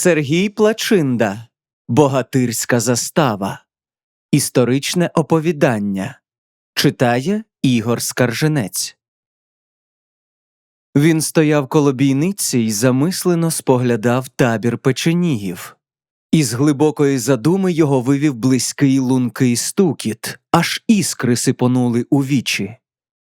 Сергій Плачинда Богатирська застава. Історичне оповідання. Читає Ігор Скарженець. Він стояв коло бійниці й замислено споглядав табір печенігів. Із глибокої задуми його вивів близький лункий стукіт, аж іскри сипонули у вічі.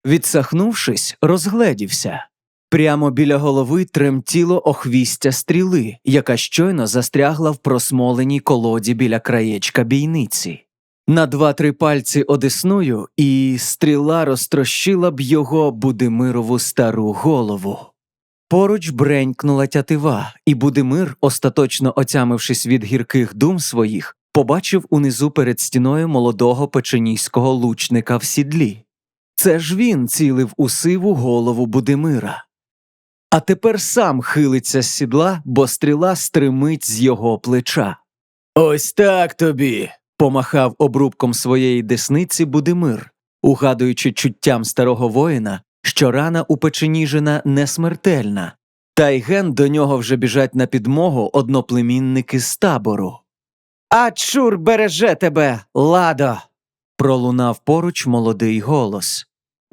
Відсахнувшись, розгледівся. Прямо біля голови тремтіло охвістя стріли, яка щойно застрягла в просмоленій колоді біля краєчка бійниці. На два-три пальці одесною, і стріла розтрощила б його Будимирову стару голову. Поруч бренькнула тятива, і Будимир, остаточно отямившись від гірких дум своїх, побачив унизу перед стіною молодого печенійського лучника в сідлі. Це ж він цілив у сиву голову Будимира. А тепер сам хилиться з сідла, бо стріла стримить з його плеча. Ось так тобі. помахав обрубком своєї десниці Будимир, угадуючи чуттям старого воїна, що рана у Печеніжина не смертельна, та й ген до нього вже біжать на підмогу одноплемінники з табору. А чур береже тебе, ладо. пролунав поруч молодий голос.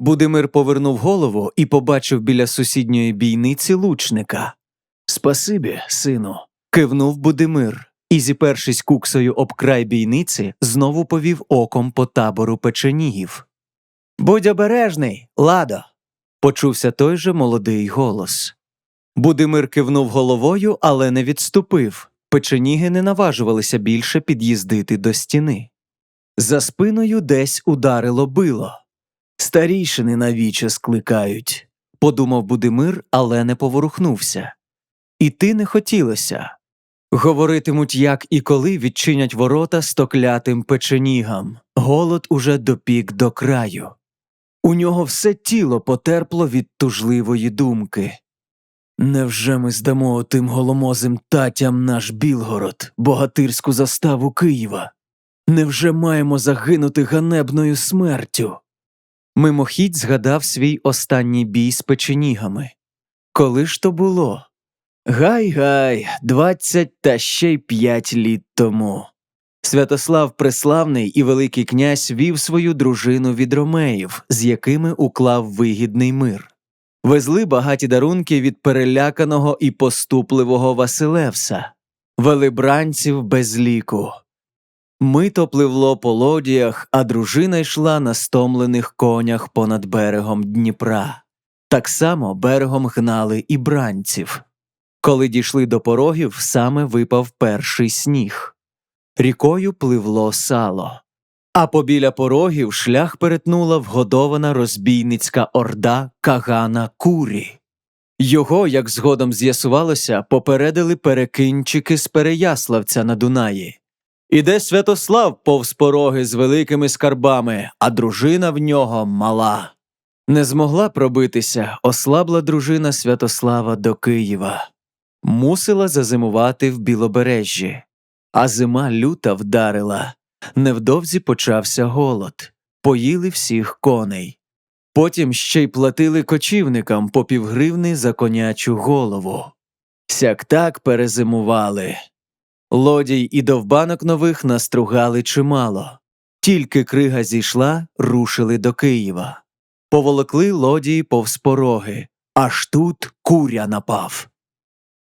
Будимир повернув голову і побачив біля сусідньої бійниці лучника. Спасибі, сину. кивнув Будимир і, зіпершись куксою об край бійниці, знову повів оком по табору печенігів. Будь обережний, ладо. почувся той же молодий голос. Будимир кивнув головою, але не відступив. Печеніги не наважувалися більше під'їздити до стіни. За спиною десь ударило било. Старійшини навіче скликають, подумав Будимир, але не поворухнувся. Іти не хотілося. Говоритимуть, як і коли відчинять ворота стоклятим печенігам. Голод уже допік до краю. У нього все тіло потерпло від тужливої думки. Невже ми здамо тим голомозим татям наш Білгород, богатирську заставу Києва? Невже маємо загинути ганебною смертю? Мимохідь згадав свій останній бій з печенігами. Коли ж то було? Гай гай, двадцять та ще й п'ять літ тому. Святослав Преславний і Великий князь вів свою дружину від ромеїв, з якими уклав вигідний мир. Везли багаті дарунки від переляканого і поступливого Василевса, вели бранців без ліку. Мито пливло по лодіях, а дружина йшла на стомлених конях понад берегом Дніпра. Так само берегом гнали і бранців. Коли дійшли до порогів, саме випав перший сніг. Рікою пливло сало. А побіля порогів шлях перетнула вгодована розбійницька орда Кагана Курі. Його, як згодом з'ясувалося, попередили перекинчики з Переяславця на Дунаї. Іде Святослав повз пороги з великими скарбами, а дружина в нього мала. Не змогла пробитися, ослабла дружина Святослава до Києва. Мусила зазимувати в Білобережжі, а зима люта вдарила. Невдовзі почався голод, поїли всіх коней. Потім ще й платили кочівникам по півгривни за конячу голову. Сяк так перезимували. Лодій і довбанок нових настругали чимало. Тільки крига зійшла, рушили до Києва. Поволокли лодії повз пороги, аж тут куря напав.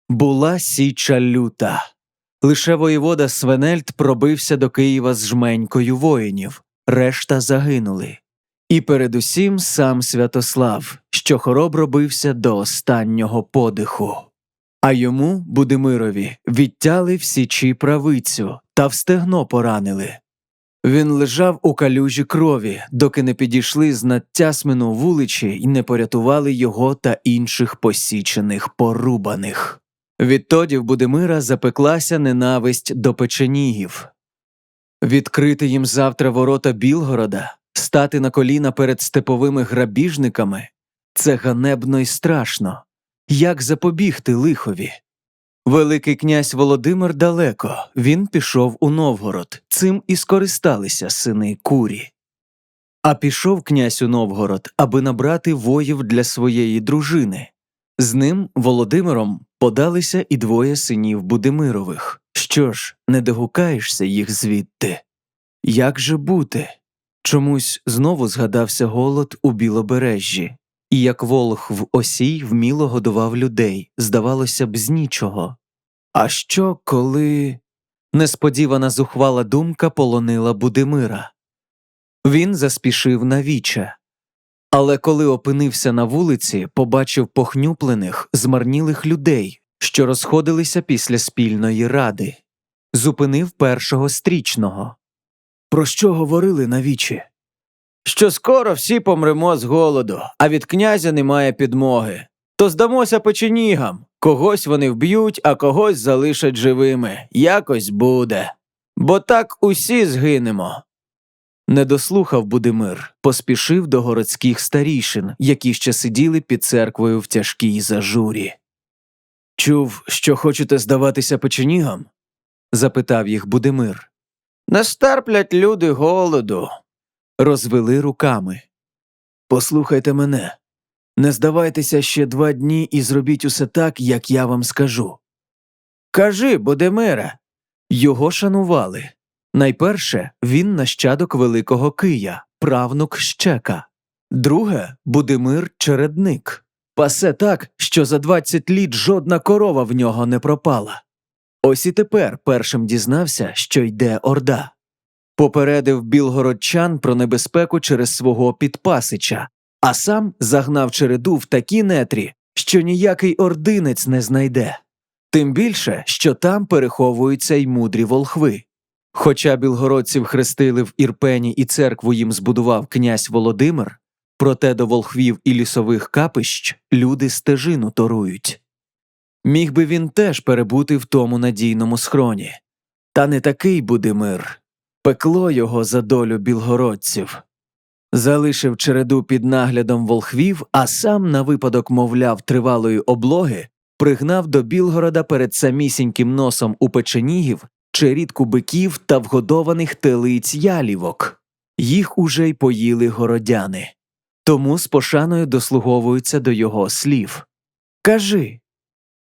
Була січа люта. Лише воєвода Свенельд пробився до Києва з жменькою воїнів, решта загинули. І передусім сам Святослав, що хоробро бився до останнього подиху. А йому, Будимирові, відтяли в січі правицю та в стегно поранили. Він лежав у калюжі крові, доки не підійшли з надтясмину вуличі й не порятували його та інших посічених порубаних. Відтоді в Будимира запеклася ненависть до печенігів. Відкрити їм завтра ворота Білгорода, стати на коліна перед степовими грабіжниками це ганебно й страшно. Як запобігти лихові? Великий князь Володимир далеко, він пішов у Новгород, цим і скористалися сини курі. А пішов князь у Новгород, аби набрати воїв для своєї дружини. З ним, Володимиром, подалися і двоє синів Будимирових. Що ж, не догукаєшся їх звідти? Як же бути? Чомусь знову згадався голод у білобережжі, і як волх в осій вміло годував людей, здавалося б, з нічого. А що, коли. Несподівана зухвала думка полонила Будимира. Він заспішив на віче. Але коли опинився на вулиці, побачив похнюплених, змарнілих людей, що розходилися після спільної ради, зупинив першого стрічного. Про що говорили на вічі? Що скоро всі помремо з голоду, а від князя немає підмоги. То здамося печенігам. Когось вони вб'ють, а когось залишать живими. Якось буде. Бо так усі згинемо. Не дослухав Будимир, поспішив до городських старішин, які ще сиділи під церквою в тяжкій зажурі. Чув, що хочете здаватися печенігам? запитав їх Будимир. Не стерплять люди голоду. Розвели руками. Послухайте мене. Не здавайтеся ще два дні і зробіть усе так, як я вам скажу. Кажи, Будимире. Його шанували. Найперше, він нащадок Великого Кия, правнук Щека. Друге Будимир Чередник. Пасе так, що за 20 літ жодна корова в нього не пропала. Ось і тепер першим дізнався, що йде орда. Попередив білгородчан про небезпеку через свого підпасича, а сам загнав череду в такі нетрі, що ніякий ординець не знайде. Тим більше, що там переховуються й мудрі волхви. Хоча білгородців хрестили в Ірпені і церкву їм збудував князь Володимир, проте до волхвів і лісових капищ люди стежину торують. Міг би він теж перебути в тому надійному схроні. Та не такий буде мир, пекло його за долю білгородців. Залишив череду під наглядом волхвів, а сам, на випадок, мовляв, тривалої облоги, пригнав до Білгорода перед самісіньким носом у печенігів черідку биків та вгодованих телиць ялівок. Їх уже й поїли городяни. Тому з пошаною дослуговуються до його слів. Кажи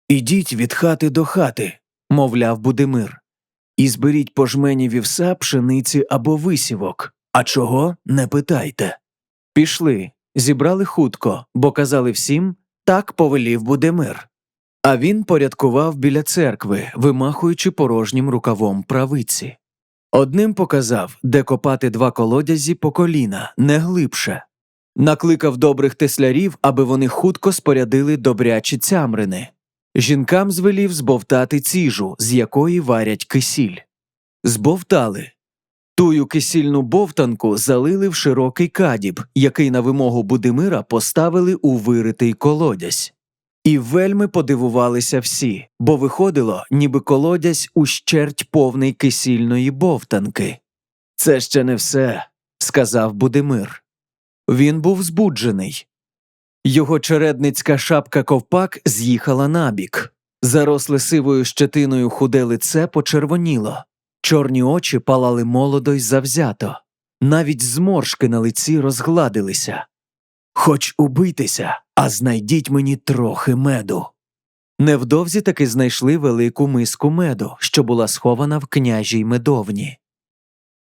Ідіть від хати до хати, мовляв Будимир, і зберіть по жмені вівса, пшениці або висівок, а чого не питайте. Пішли, зібрали хутко, бо казали всім так повелів Будимир. А він порядкував біля церкви, вимахуючи порожнім рукавом правиці. Одним показав, де копати два колодязі по коліна, не глибше. Накликав добрих теслярів, аби вони хутко спорядили добрячі цямрини. Жінкам звелів збовтати ціжу, з якої варять кисіль. Збовтали. Тую кисільну бовтанку залили в широкий кадіб, який на вимогу Будимира поставили у виритий колодязь. І вельми подивувалися всі, бо виходило, ніби колодязь ущерть повний кисільної бовтанки. Це ще не все, сказав Будимир. Він був збуджений. Його чередницька шапка ковпак з'їхала набік. Заросле сивою щетиною худе лице почервоніло, чорні очі палали молодо й завзято, навіть зморшки на лиці розгладилися. Хоч убийтеся, а знайдіть мені трохи меду. Невдовзі таки знайшли велику миску меду, що була схована в княжій медовні.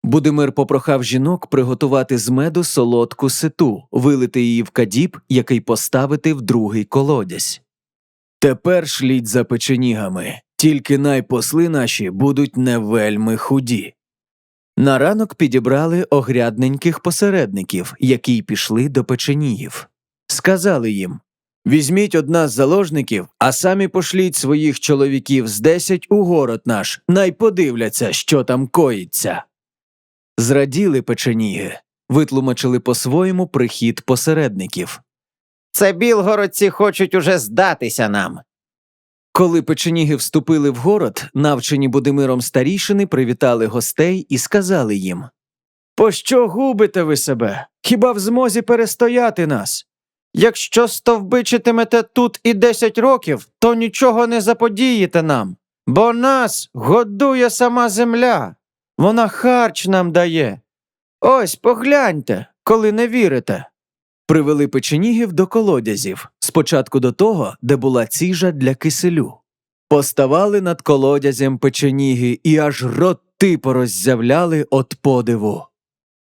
Будимир попрохав жінок приготувати з меду солодку ситу, вилити її в кадіб, який поставити в другий колодязь. Тепер шліть за печенігами, тільки найпосли наші будуть не вельми худі. На ранок підібрали огрядненьких посередників, які пішли до печенігів. Сказали їм Візьміть одна з заложників, а самі пошліть своїх чоловіків з десять у город наш, най подивляться, що там коїться. Зраділи печеніги, витлумачили по-своєму прихід посередників. Це білгородці хочуть уже здатися нам. Коли печеніги вступили в город, навчені Будимиром старішини привітали гостей і сказали їм Пощо губите ви себе? Хіба в змозі перестояти нас? Якщо стовбичитимете тут і десять років, то нічого не заподієте нам, бо нас годує сама земля. Вона харч нам дає. Ось погляньте, коли не вірите. Привели печенігів до колодязів, спочатку до того, де була ціжа для киселю. Поставали над колодязем печеніги і аж роти пороззявляли от подиву.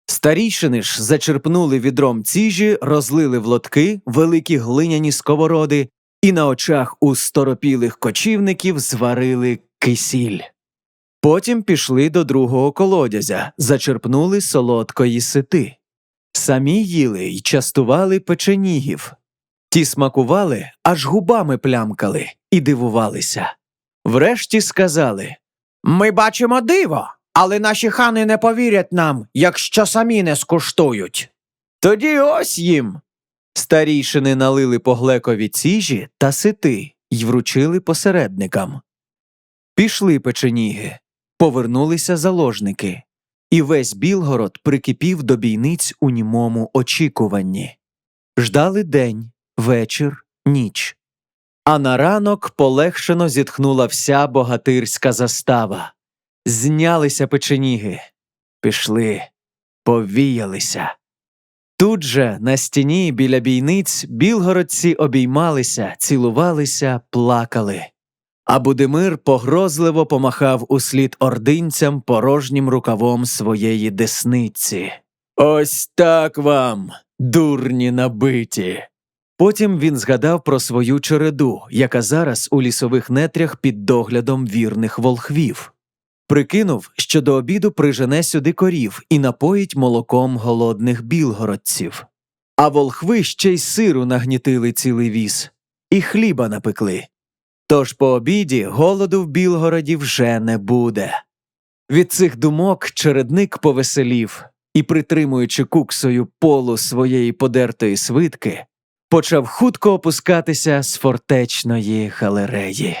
Старійшини ж зачерпнули відром ціжі, розлили в лотки великі глиняні сковороди і на очах у сторопілих кочівників зварили кисіль. Потім пішли до другого колодязя, зачерпнули солодкої сити. Самі їли й частували печенігів. Ті смакували, аж губами плямкали і дивувалися. Врешті сказали Ми бачимо диво, але наші хани не повірять нам, якщо самі не скуштують. Тоді ось їм. Старійшини налили по глекові ціжі та сити й вручили посередникам. Пішли печеніги, повернулися заложники, і весь Білгород прикипів до бійниць у німому очікуванні. Ждали день, вечір, ніч. А на ранок полегшено зітхнула вся богатирська застава. Знялися печеніги, пішли, повіялися. Тут же, на стіні біля бійниць, білгородці обіймалися, цілувалися, плакали. А Будимир погрозливо помахав услід ординцям порожнім рукавом своєї десниці. Ось так вам, дурні набиті. Потім він згадав про свою череду, яка зараз у лісових нетрях під доглядом вірних волхвів. Прикинув, що до обіду прижене сюди корів і напоїть молоком голодних білгородців. А волхви ще й сиру нагнітили цілий віз, і хліба напекли. Тож по обіді голоду в Білгороді вже не буде. Від цих думок чередник повеселів і, притримуючи куксою полу своєї подертої свитки, почав хутко опускатися з фортечної галереї.